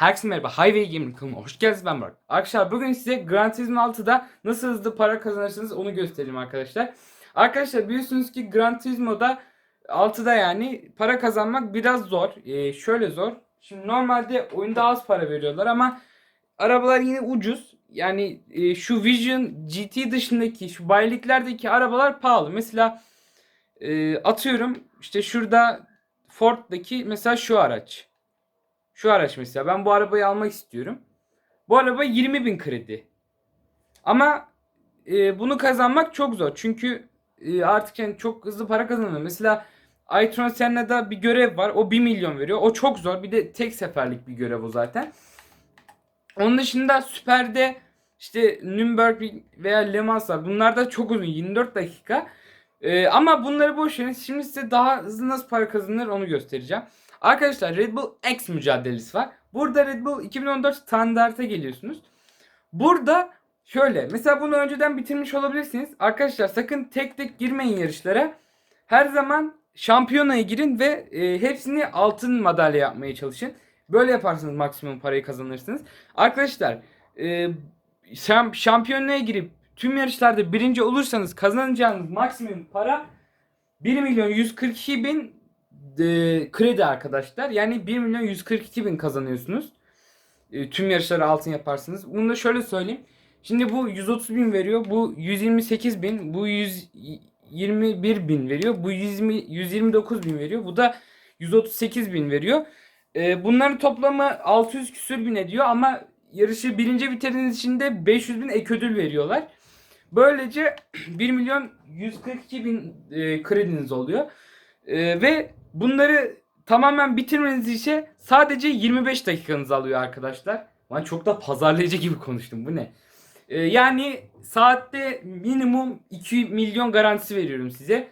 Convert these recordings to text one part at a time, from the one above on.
Herkese merhaba. Highway Gaming kanalıma hoş geldiniz ben Burak. Arkadaşlar bugün size Gran Turismo 6'da nasıl hızlı para kazanırsınız onu göstereyim arkadaşlar. Arkadaşlar biliyorsunuz ki Gran Turismo'da 6'da yani para kazanmak biraz zor. Ee, şöyle zor. Şimdi normalde oyunda az para veriyorlar ama arabalar yine ucuz. Yani e, şu Vision GT dışındaki şu bayiliklerdeki arabalar pahalı. Mesela e, atıyorum işte şurada Ford'daki mesela şu araç. Şu araç mesela ben bu arabayı almak istiyorum. Bu araba 20 bin kredi. Ama e, bunu kazanmak çok zor. Çünkü e, artık yani çok hızlı para kazanılıyor. Mesela Aytron Senna'da bir görev var. O 1 milyon veriyor. O çok zor. Bir de tek seferlik bir görev o zaten. Onun dışında Süper'de işte Nürburgring veya Le Mans var. Bunlar da çok uzun. 24 dakika. E, ama bunları boş verin. Şimdi size daha hızlı nasıl para kazanılır onu göstereceğim. Arkadaşlar Red Bull X mücadelesi var. Burada Red Bull 2014 standarta geliyorsunuz. Burada şöyle mesela bunu önceden bitirmiş olabilirsiniz. Arkadaşlar sakın tek tek girmeyin yarışlara. Her zaman şampiyonaya girin ve e, hepsini altın madalya yapmaya çalışın. Böyle yaparsanız maksimum parayı kazanırsınız. Arkadaşlar e, şam, şampiyonaya girip tüm yarışlarda birinci olursanız kazanacağınız maksimum para 1 milyon 142 bin e, kredi arkadaşlar. Yani 1 milyon 142 bin kazanıyorsunuz. E, tüm yarışları altın yaparsınız. Bunu da şöyle söyleyeyim. Şimdi bu 130 bin veriyor. Bu 128 bin. Bu 121 bin veriyor. Bu 120, 129 bin veriyor. Bu da 138 bin veriyor. E, bunların toplamı 600 küsür bin ediyor ama yarışı birinci bitirdiğiniz için de 500 bin ek ödül veriyorlar. Böylece 1 milyon 142 bin e, krediniz oluyor. E, ve bunları tamamen bitirmeniz için sadece 25 dakikanız alıyor arkadaşlar. Ben çok da pazarlayıcı gibi konuştum. Bu ne? E, yani saatte minimum 2 milyon garantisi veriyorum size.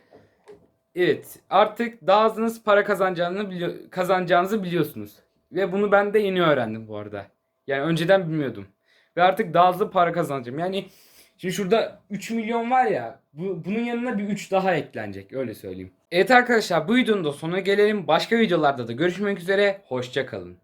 Evet artık daha az nasıl para kazanacağını bili- kazanacağınızı biliyorsunuz. Ve bunu ben de yeni öğrendim bu arada. Yani önceden bilmiyordum. Ve artık daha hızlı para kazanacağım. Yani Şimdi şurada 3 milyon var ya. Bu, bunun yanına bir 3 daha eklenecek. Öyle söyleyeyim. Evet arkadaşlar bu videonun da sonuna gelelim. Başka videolarda da görüşmek üzere. Hoşçakalın.